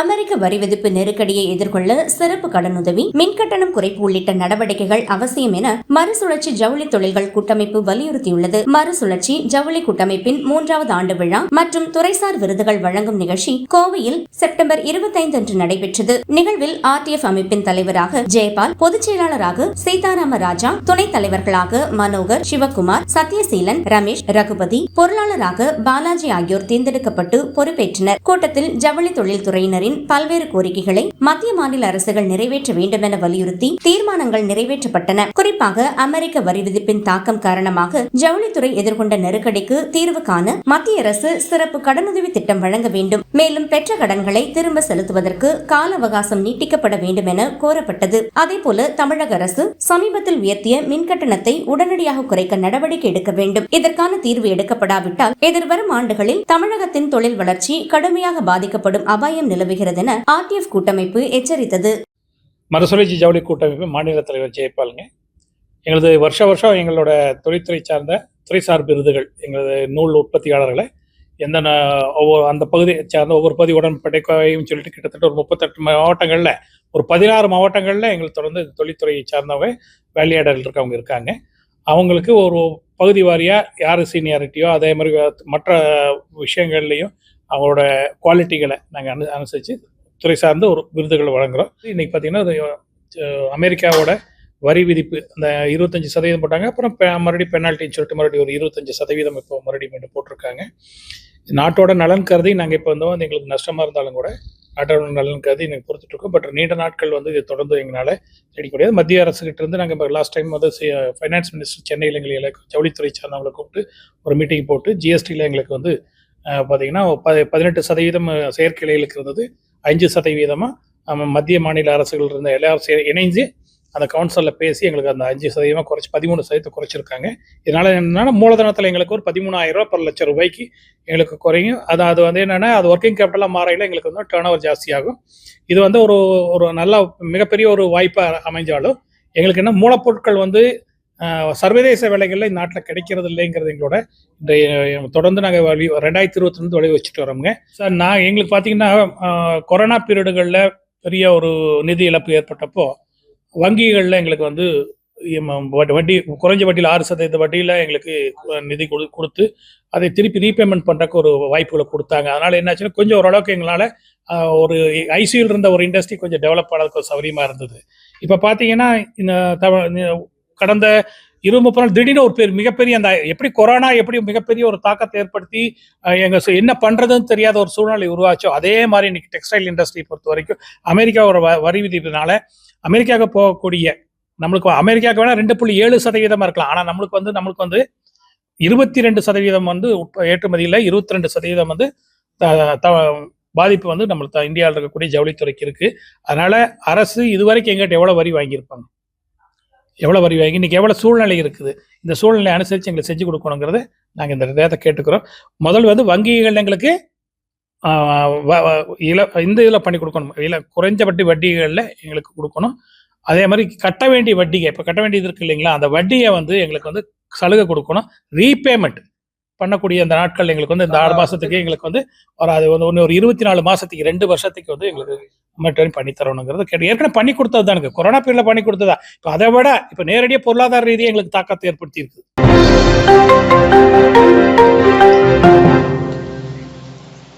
அமெரிக்க வரி விதிப்பு நெருக்கடியை எதிர்கொள்ள சிறப்பு கடனுதவி மின்கட்டணம் குறைப்பு உள்ளிட்ட நடவடிக்கைகள் அவசியம் என மறுசுழற்சி ஜவுளி தொழில்கள் கூட்டமைப்பு வலியுறுத்தியுள்ளது. மறுசுழற்சி ஜவுளி கூட்டமைப்பின் மூன்றாவது ஆண்டு விழா மற்றும் துறைசார் விருதுகள் வழங்கும் நிகழ்ச்சி கோவையில் செப்டம்பர் இருபத்தைந்து அன்று நடைபெற்றது. நிகழ்வில் ஆர்டிஎஃப் அமைப்பின் தலைவராக ஜெயபால் பொதுச் செயலாளராக சீதாராம ராஜா துணைத் தலைவர்களாக மனோகர் சிவகுமார் சத்யசீலன் ரமேஷ் ரகுபதி பொருளாளராக பாலாஜி ஆகியோர் தேர்ந்தெடுக்கப்பட்டு பொறுப்பேற்றனர். கூட்டத்தில் ஜவுளி தொழில்துறையினரின் பல்வேறு கோரிக்கைகளை மத்திய மாநில அரசுகள் நிறைவேற்ற வேண்டும் என வலியுறுத்தி தீர்மானங்கள் நிறைவேற்றப்பட்டன. குறிப்பாக அமெரிக்க வரி விதிப்பின் தாக்கம் காரணமாக ஜவுளித்துறை எதிர்கொண்ட நெருக்கடிக்கு தீர்வு காண மத்திய அரசு சிறப்பு கடனுதவி திட்டம் வழங்க வேண்டும். மேலும் பெற்ற கடன்களை திரும்ப செலுத்துவதற்கு கால அவகாசம் நீட்டிக்கப்பட வேண்டும் என கோரப்பட்டது. அதேபோல தமிழக அரசு சமீபத்தில் உயர்த்திய மின் கட்டணத்தை உடனடியாக குறைக்க நடவடிக்கை எடுக்க வேண்டும். இதற்கான தீர்வு எடுக்கப்படாவிட்டால் எதிர்வரும் ஆண்டுகளில் தமிழகத்தின் தொழில் வளர்ச்சி கடுமையாக பாதிக்கப்படும் அபாயம் நிலவுகிறது. என ஆர்டிஎஃப் கூட்டமைப்பு எச்சரித்தது. மறுசுழற்சி ஜவுளி கூட்டமைப்பு மாநில தலைவர் ஜெயபாலுங்க. எங்களது வருஷ வருஷம் எங்களோட தொழில்துறை சார்ந்த துறைசார் விருதுகள் எங்களது நூல் உற்பத்தியாளர்களை எந்த ஒவ்வொரு அந்த பகுதியை சார்ந்த ஒவ்வொரு பகுதி உடன்படிக்கையும் சொல்லிட்டு கிட்டத்தட்ட ஒரு முப்பத்தெட்டு மாவட்டங்களில் ஒரு பதினாறு மாவட்டங்களில் எங்களுக்கு தொடர்ந்து தொழில்துறையை சார்ந்தவங்க வேலையாடல் இருக்கவங்க இருக்காங்க. அவங்களுக்கு ஒரு பகுதி வாரியாக யார் சீனியாரிட்டியோ அதே மாதிரி மற்ற விஷயங்கள்லையும் அவங்களோட குவாலிட்டிகளை நாங்கள் அனு அனுசரித்து துறை சார்ந்து ஒரு விருதுகள் வழங்குறோம். இன்னைக்கு பார்த்தீங்கன்னா அது, அமெரிக்காவோட வரி விதிப்பு அந்த இருபத்தஞ்சு சதவீதம் போட்டாங்க. அப்புறம் மறுபடியும் பெனால்ட்டின்னு சொல்லிட்டு மறுபடியும் ஒரு இருபத்தஞ்சு சதவீதம் இப்போ மறுபடியும் மீண்டும் போட்டிருக்காங்க. நாட்டோட நலன் கருதி நாங்கள் இப்போ வந்து வந்து எங்களுக்கு நஷ்டமாக இருந்தாலும் கூட நாட்டோட நலன் கருதி எனக்கு பொறுத்துட்ருக்கோம். பட் நீண்ட நாட்கள் வந்து இது தொடர்ந்து எங்களால் செய்ய முடியாது மத்திய அரசுகிட்ட இருந்து நாங்கள் இப்போ லாஸ்ட் டைம் வந்து ஃபைனான்ஸ் மினிஸ்டர் சென்னையில் எங்களை ஜவுளித்துறை சார்ந்தவங்களை கூப்பிட்டு ஒரு மீட்டிங் போட்டு ஜிஎஸ்டியில் எங்களுக்கு வந்து பார்த்தீங்கன்னா ப பதினெட்டு சதவீதம் செயற்கிளைகளுக்கு இருந்தது அஞ்சு சதவீதமாக மத்திய மாநில அரசுகள் இருந்த எல்லாரும் இணைஞ்சு அந்த கவுன்சிலில் பேசி எங்களுக்கு அந்த அஞ்சு சதவீதமாக குறைச்சி பதிமூணு சதவீதத்தை குறைச்சிருக்காங்க. இதனால் என்னென்னா மூலதனத்தில் எங்களுக்கு ஒரு பதிமூணாயிரம் ரூபா பர் லட்சம் ரூபாய்க்கு எங்களுக்கு குறையும். அது அது வந்து என்னென்னா அது ஒர்க்கிங் கேபிட்டலாக மாறையில் எங்களுக்கு வந்து டேர்ன் ஓவர் ஜாஸ்தியாகும். இது வந்து ஒரு ஒரு நல்ல மிகப்பெரிய ஒரு வாய்ப்பாக அமைஞ்சாலும் எங்களுக்கு என்ன மூலப்பொருட்கள் வந்து சர்வதேச விலைகளில் இந்த நாட்டில் கிடைக்கிறது இல்லைங்கிறது எங்களோட இன்றைய தொடர்ந்து நாங்கள் வழி ரெண்டாயிரத்தி இருபத்தி ரெண்டு வழி வச்சுட்டு வரோங்க சார் நான் எங்களுக்கு பார்த்தீங்கன்னா கொரோனா பீரியடுகளில் பெரிய ஒரு நிதி இழப்பு ஏற்பட்டப்போ வங்கிகளில் எங்களுக்கு வந்து வட்டி- குறைஞ்ச வட்டியில் ஆறு சதவீத வட்டியில் எங்களுக்கு நிதி கொடு கொடுத்து அதை திருப்பி ரீபேமெண்ட் பண்ணுறக்கு ஒரு வாய்ப்புகளை கொடுத்தாங்க. அதனால் என்னாச்சுன்னா கொஞ்சம் ஓரளவுக்கு எங்களால் ஒரு ஐசியூவில் இருந்த ஒரு இண்டஸ்ட்ரி கொஞ்சம் டெவலப் ஆகிறதுக்கு ஒரு சௌகரியமாக இருந்தது. இப்போ பார்த்தீங்கன்னா இந்த தமிழ் இந்த கடந்த இருபது முப்பது நாள் திடீர்னு ஒரு பேர் மிகப்பெரிய அந்த எப்படி கொரோனா எப்படி மிகப்பெரிய ஒரு தாக்கத்தை ஏற்படுத்தி எங்க என்ன பண்றதுன்னு தெரியாத ஒரு சூழ்நிலை உருவாச்சோ அதே மாதிரி இன்னைக்கு டெக்ஸ்டைல் இண்டஸ்ட்ரி பொறுத்த வரைக்கும் அமெரிக்காவோட வரி விதிப்பினால அமெரிக்காவுக்கு போகக்கூடிய நம்மளுக்கு அமெரிக்காவுக்கு வேணா ரெண்டு புள்ளி ஏழு சதவீதமா இருக்கலாம். ஆனா நம்மளுக்கு வந்து நம்மளுக்கு வந்து இருபத்தி ரெண்டு சதவீதம் வந்து ஏற்றுமதியில் இருபத்தி ரெண்டு சதவீதம் வந்து த- பாதிப்பு வந்து நம்மளுக்கு த- இந்தியாவில் இருக்கக்கூடிய ஜவுளித்துறைக்கு இருக்கு. அதனால அரசு இதுவரைக்கும் எங்கிட்ட எவ்வளவு வரி வாங்கியிருப்பாங்க? எவ்வளோ வரி வாங்கி இன்னைக்கு எவ்வளோ சூழ்நிலை இருக்குது? இந்த சூழ்நிலை அனுசரித்து எங்களுக்கு செஞ்சு கொடுக்கணுங்கிறத நாங்கள் இந்த நேரத்தை கேட்டுக்கிறோம். முதல் வந்து வங்கிகள் எங்களுக்கு வ- இல இந்த இதில் பண்ணி கொடுக்கணும். இல்லை குறைஞ்ச வட்டி வட்டிகளில் எங்களுக்கு கொடுக்கணும். அதே மாதிரி கட்ட வேண்டிய வட்டிகை இப்போ கட்ட வேண்டியது இருக்கு இல்லைங்களா? அந்த வட்டியை வந்து எங்களுக்கு வந்து சலுகை கொடுக்கணும். ரீபேமெண்ட் பண்ணக்கூடிய அந்த நாட்கள் எங்களுக்கு வந்து இந்த ஆறு மாசத்துக்கு எங்களுக்கு வந்து ஒரு அது வந்து ஒன்று ஒரு இருபத்தி நாலு மாசத்துக்கு ரெண்டு வருஷத்துக்கு வந்து எங்களுக்கு மெட்டர்ன் பண்ணி தரணுங்கிறது கேட்டு ஏற்கனவே பண்ணி கொடுத்தது தானுங்க கொரோனா பீரியட்ல பண்ணி கொடுத்ததா? இப்போ அதை விட இப்போ நேரடியாக பொருளாதார ரீதியாக எங்களுக்கு தாக்கத்தை ஏற்படுத்தி இருக்கு